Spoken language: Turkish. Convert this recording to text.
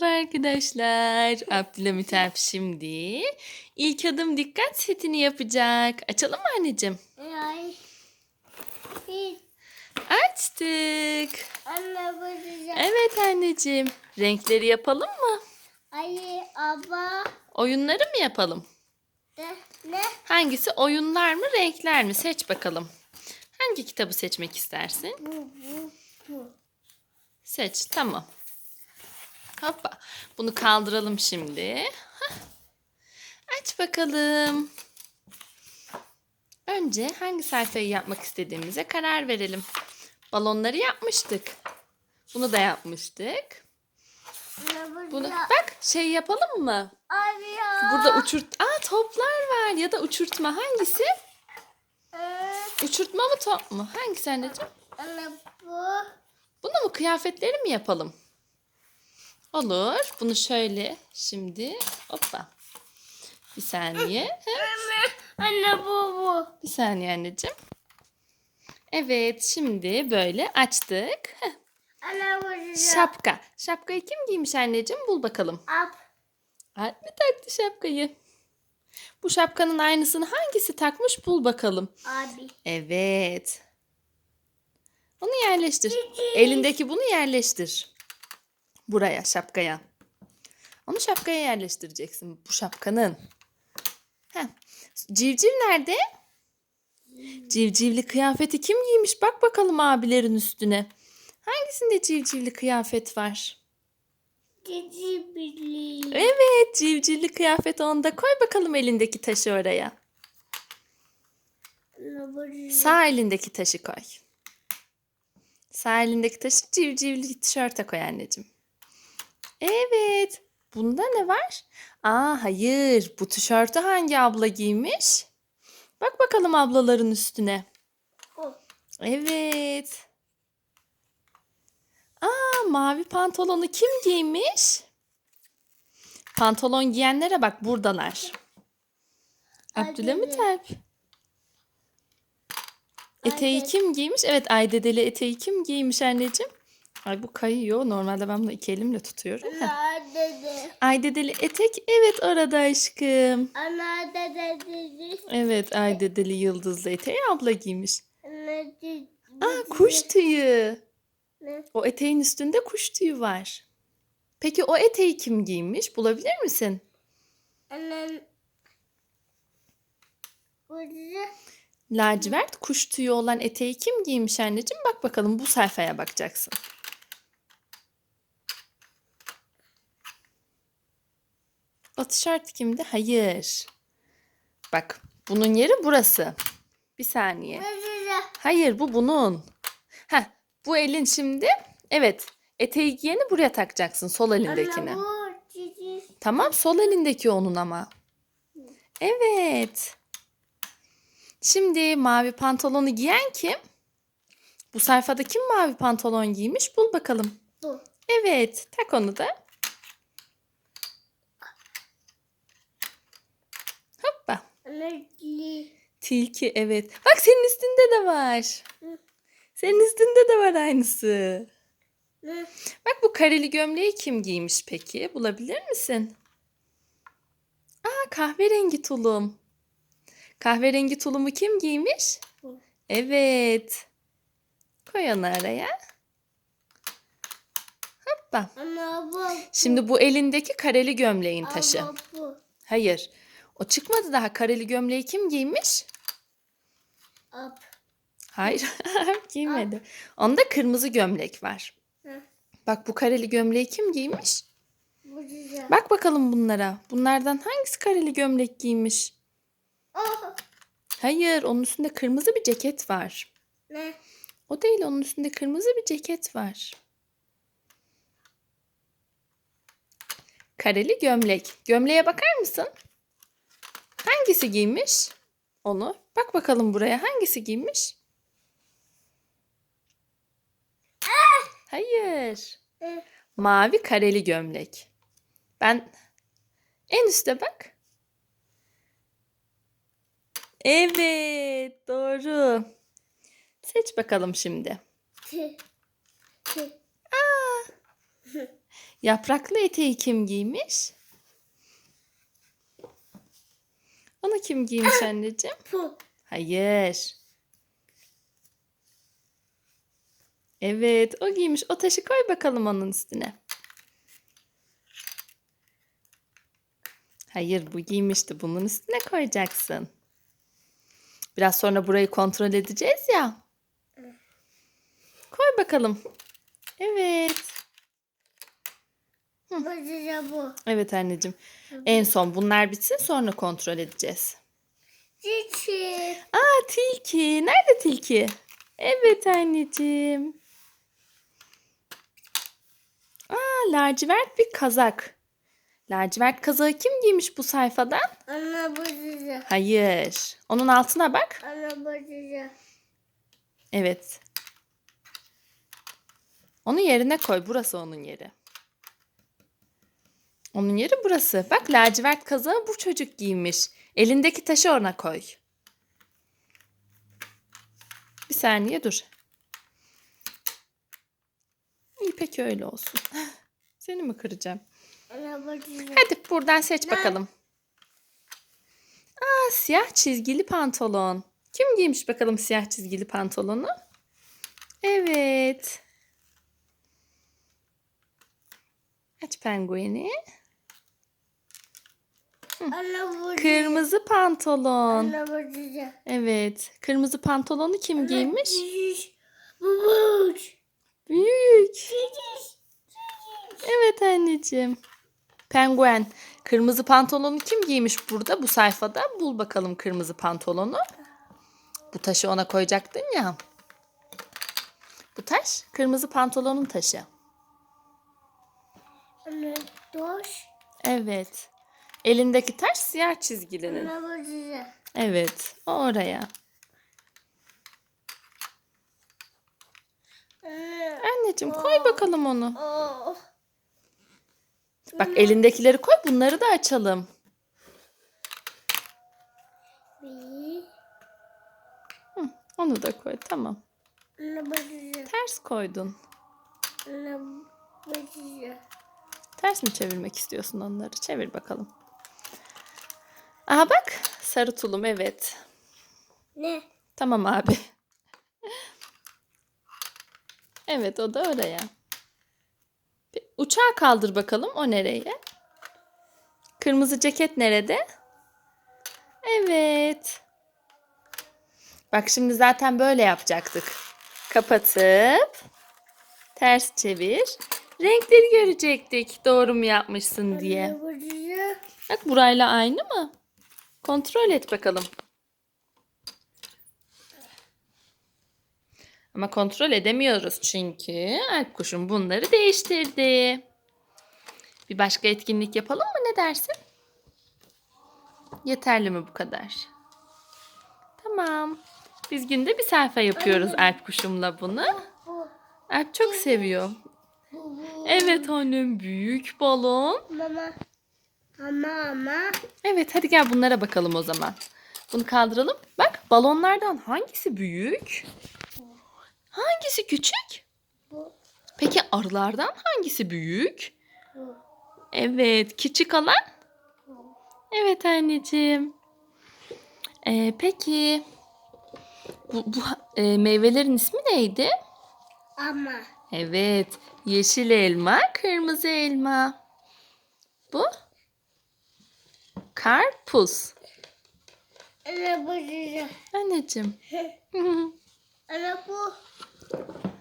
Merhaba arkadaşlar. Abdülhamit Alp şimdi ilk adım dikkat setini yapacak. Açalım mı anneciğim? Ay. Açtık. anne bakacağım. Evet anneciğim. Renkleri yapalım mı? Ay abla. Oyunları mı yapalım? De, ne? Hangisi oyunlar mı renkler mi? Seç bakalım. Hangi kitabı seçmek istersin? Bu bu bu. Seç. Tamam. Hoppa. Bunu kaldıralım şimdi. Hah. Aç bakalım. Önce hangi sayfayı yapmak istediğimize karar verelim. Balonları yapmıştık. Bunu da yapmıştık. Bunu bak şey yapalım mı? Abi ya. Burada uçurt Aa toplar var ya da uçurtma hangisi? Ee, Uçurtma mı top mu? Hangisi anneciğim? Anne bu. Bunu mu kıyafetleri mi yapalım? Olur. Bunu şöyle şimdi hoppa. Bir saniye. Anne. Anne bu bu. Bir saniye anneciğim. Evet şimdi böyle açtık. Heh, Anne bakacağım. Şapka. Şapkayı kim giymiş anneciğim? Bul bakalım. Ab. Alp mi taktı şapkayı? Bu şapkanın aynısını hangisi takmış? Bul bakalım. Abi. Evet. Onu yerleştir. Elindeki bunu yerleştir. Buraya şapkaya. Onu şapkaya yerleştireceksin. Bu şapkanın. Heh. Civciv nerede? Civcivli kıyafeti kim giymiş? Bak bakalım abilerin üstüne. Hangisinde civcivli kıyafet var? Birliği. Evet, civcivli kıyafet onda. Koy bakalım elindeki taşı oraya. Sağ elindeki taşı koy. Sağ elindeki taşı civcivli tişörte koy anneciğim. Evet. Bunda ne var? Aa hayır. Bu tişörtü hangi abla giymiş? Bak bakalım ablaların üstüne. Bu. Evet. Aa mavi pantolonu kim giymiş? Pantolon giyenlere bak buradalar. Abdülhamit. Alp. Eteği kim giymiş? Evet Aydedeli eteği kim giymiş anneciğim? Ay bu kayıyor. Normalde ben bunu iki elimle tutuyorum. Anne dede. Aydedeli etek evet orada aşkım. Anne dede. Evet Aydedeli yıldızlı eteği abla giymiş. Aa kuş tüyü. Ne? O eteğin üstünde kuş tüyü var. Peki o eteği kim giymiş? Bulabilir misin? Annem. Burada. Lacivert kuş tüyü olan eteği kim giymiş anneciğim? Bak bakalım bu sayfaya bakacaksın. Tişört kimdi? Hayır. Bak bunun yeri burası. Bir saniye. Hayır bu bunun. Heh, bu elin şimdi evet eteği giyeni buraya takacaksın sol elindekini. Tamam sol elindeki onun ama. Evet. Şimdi mavi pantolonu giyen kim? Bu sayfada kim mavi pantolon giymiş? Bul bakalım. Bu. Evet, tak onu da. Hoppa. Anne li. Tilki evet. Bak senin üstünde de var. Senin üstünde de var aynısı. Bak bu kareli gömleği kim giymiş peki? Bulabilir misin? Aa kahverengi tulum. Kahverengi tulumu kim giymiş? Evet. Koy onu araya. Hoppa. Şimdi bu elindeki kareli gömleğin taşı. Hayır. O çıkmadı daha. Kareli gömleği kim giymiş? Ab. Hayır. giymedi. Onda kırmızı gömlek var. Hı. Bak bu kareli gömleği kim giymiş? Burada. Bak bakalım bunlara. Bunlardan hangisi kareli gömlek giymiş? Oh. Hayır, onun üstünde kırmızı bir ceket var. Ne? O değil, onun üstünde kırmızı bir ceket var. Kareli gömlek. Gömleğe bakar mısın? Hangisi giymiş? Onu. Bak bakalım buraya. Hangisi giymiş? Hayır. Mavi kareli gömlek. Ben en üste bak. Evet, doğru. Seç bakalım şimdi. Tı. Yapraklı eteği kim giymiş? Onu kim giymiş anneciğim? Bu. Hayır. Evet, o giymiş. O taşı koy bakalım onun üstüne. Hayır, bu giymişti. Bunun üstüne koyacaksın. Biraz sonra burayı kontrol edeceğiz ya. Koy bakalım. Evet. Bu. Evet anneciğim. En son bunlar bitsin sonra kontrol edeceğiz. Çiçi. Aa tilki. Nerede tilki? Evet anneciğim. Aa lacivert bir kazak. Lacivert kazağı kim giymiş bu sayfadan? Ana bucuca. Hayır. Onun altına bak. Ana bucuca. Evet. Onu yerine koy. Burası onun yeri. Onun yeri burası. Bak lacivert kazağı bu çocuk giymiş. Elindeki taşı ona koy. Bir saniye dur. İyi peki öyle olsun. Seni mi kıracağım? Hadi buradan seç bakalım. Aa siyah çizgili pantolon. Kim giymiş bakalım siyah çizgili pantolonu? Evet. Aç pengueni. Kırmızı pantolon. Evet. Kırmızı pantolonu kim giymiş? Büyük. Evet anneciğim. Penguen. Kırmızı pantolonu kim giymiş burada bu sayfada? Bul bakalım kırmızı pantolonu. Bu taşı ona koyacaktın ya. Bu taş kırmızı pantolonun taşı. Evet. Elindeki taş siyah çizgilinin. Evet. Oraya. Ana. Anneciğim koy bakalım onu. Bak elindekileri koy bunları da açalım. Hı, onu da koy tamam. Ters koydun. Ters mi çevirmek istiyorsun onları? Çevir bakalım. Aha bak sarı tulum evet. Ne? Tamam abi. Evet o da oraya. Bir uçağı kaldır bakalım o nereye? Kırmızı ceket nerede? Evet. Bak şimdi zaten böyle yapacaktık. Kapatıp ters çevir. Renkleri görecektik. Doğru mu yapmışsın diye. Bak burayla aynı mı? Kontrol et bakalım. Ama kontrol edemiyoruz çünkü Alp kuşum bunları değiştirdi. Bir başka etkinlik yapalım mı ne dersin? Yeterli mi bu kadar? Tamam. Biz günde bir sayfa yapıyoruz Alp kuşumla bunu. Bu. Alp çok seviyor. Evet annem büyük balon. Mama. Ama ama. Evet hadi gel bunlara bakalım o zaman. Bunu kaldıralım. Bak balonlardan hangisi büyük? Hangisi küçük? Bu. Peki arılardan hangisi büyük? Bu. Evet küçük olan? Bu. Evet anneciğim. Ee, peki bu, bu e, meyvelerin ismi neydi? Ama. Evet yeşil elma, kırmızı elma. Bu? Karpuz. Bucuca. Anneciğim. Ana bu.